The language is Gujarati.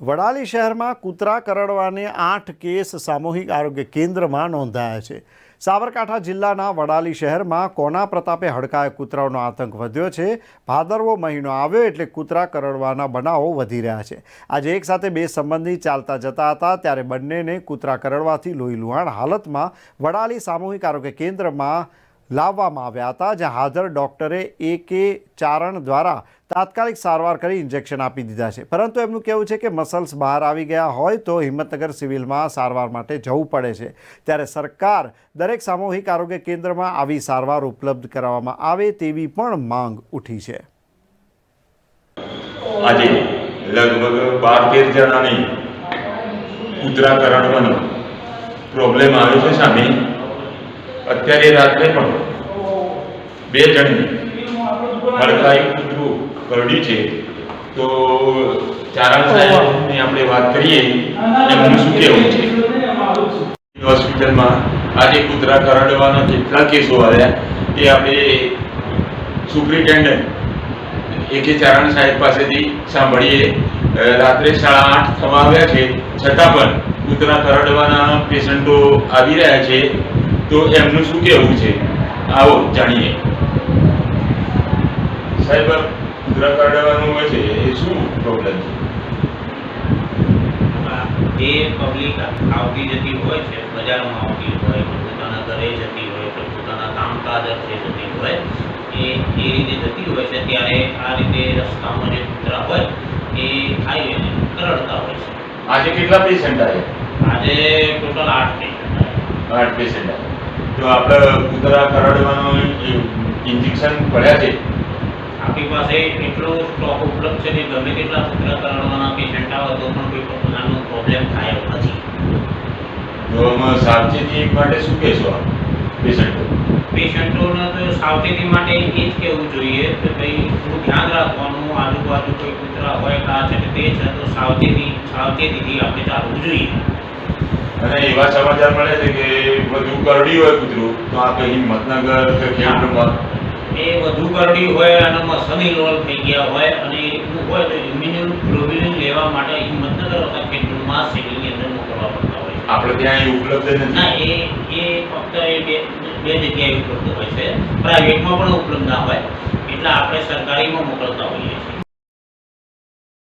વડાલી શહેરમાં કૂતરા કરડવાને આઠ કેસ સામૂહિક આરોગ્ય કેન્દ્રમાં નોંધાયા છે. સાબરકાંઠા જિલ્લાના વડાલી શહેરમાં કોના પ્રતાપે હડકાય કૂતરાઓનો આતંક વધ્યો છે? ભાદરવો મહિનો આવ્યો એટલે કૂતરા કરડવાના બનાવો વધી રહ્યા છે. આજે એક સાથે બે સંબંધી ચાલતા જતા હતા, ત્યારે બંનેને કૂતરા કરડવાથી લોહી લુહાણ હાલતમાં વડાલી સામૂહિક આરોગ્ય કેન્દ્રમાં લાવવામાં આવ્યા હતા, જ્યાં હાજર ડૉક્ટરે એ કે ચારણ દ્વારા તાત્કાલિક સારવાર કરી ઇન્જેક્શન આપી દીધા છે. પરંતુ એમનું કહેવું છે કે મસલ્સ બહાર આવી ગયા હોય તો હિંમતનગર સિવિલમાં સારવાર માટે જવું પડે છે. ત્યારે સરકાર દરેક સામૂહિક આરોગ્ય કેન્દ્રમાં આવી સારવાર ઉપલબ્ધ કરાવવામાં આવે તેવી પણ માંગ ઉઠી છે. આજે લગભગ બાર તેર જણાની કૂતરા પ્રોબ્લેમ આવ્યો છે સામે. અત્યારે રાત્રે પણ બે જણની હડકાઈ કૂતરું કરડ્યું છે. તો ચારણ સાહેબની આપણે વાત કરીએ એમનું શું કહેવું છે? હોસ્પિટલમાં આજે કૂતરા કરડવાના કેટલા કેસો આવ્યા એ આપણે સુપ્રિન્ટેન્ડન્ટ એકે ચારણ સાહેબ પાસેથી સાંભળીએ. રાત્રે સાડા આઠ થવા આવ્યા છે. છતાં પણ કૂતરા કરડવાના પેશન્ટો આવી રહ્યા છે. તો એમનું શું કહેવું છે? આવો જાણીએ. સાહેબ કૂતરા કાઢવાનું હોય છે એ શું પ્રોબ્લેમ છે? જે પબ્લિક આવતી જતી હોય છે બજારમાં આવતી હોય પોતાના ઘરે જતી હોય કે પોતાના કામકાજ અર્થે જતી હોય એ એ રીતે જતી હોય છે. ત્યારે આ રીતે રસ્તામાં જે કૂતરા હોય એ આવીને કરડતા હોય છે. આજે કેટલા પેશન્ટ આવ્યા આજે ટોટલ આઠ પેશન્ટ આઠ પેશન્ટ આવ્યા તો આપણે કૂતરા કરડવાનું ઇન્જેક્શન પડ્યા છે આપણી પાસે એટલો સ્ટોક ઉપલબ્ધ છે કે ગમે તેટલા કૂતરા કરડવાના પેશન્ટ આવે તો પણ કોઈ પ્રકારનો પ્રોબ્લેમ થાય એવો નથી. તો સાવચેતી માટે શું કહેશો આપ પેશન્ટો પેશન્ટોને તો સાવચેતી માટે એ જ કહેવું જોઈએ કે ભાઈ થોડું ધ્યાન રાખવાનું આજુબાજુ કોઈ કૂતરા હોય કા છે કે તે છે તો સાવચેતી સાવચેતીથી આપણે ચાલવું જોઈએ. અને એવા સમાચાર મળે છે કે બધું કરડી હોય કૂતરું તો આપણે હિંમતનગર કે ખેડબ્રહ્મા એ વધુ પડતી હોય અને સની લોલ થઈ ગયા હોય અને એવું હોય તો ઇમ્યુનિયમ પ્રોવિઝન લેવા માટે હિંમતનગર અથવા ખેડૂતમાં સિવિલની અંદર મોકલવા પડતા હોય આપણે ત્યાં એ ઉપલબ્ધ ના એ એ ફક્ત એ બે બે જગ્યાએ ઉપલબ્ધ હોય છે. પ્રાઇવેટમાં પણ ઉપલબ્ધ ના હોય. એટલે આપણે સરકારીમાં મોકલતા હોઈએ છીએ.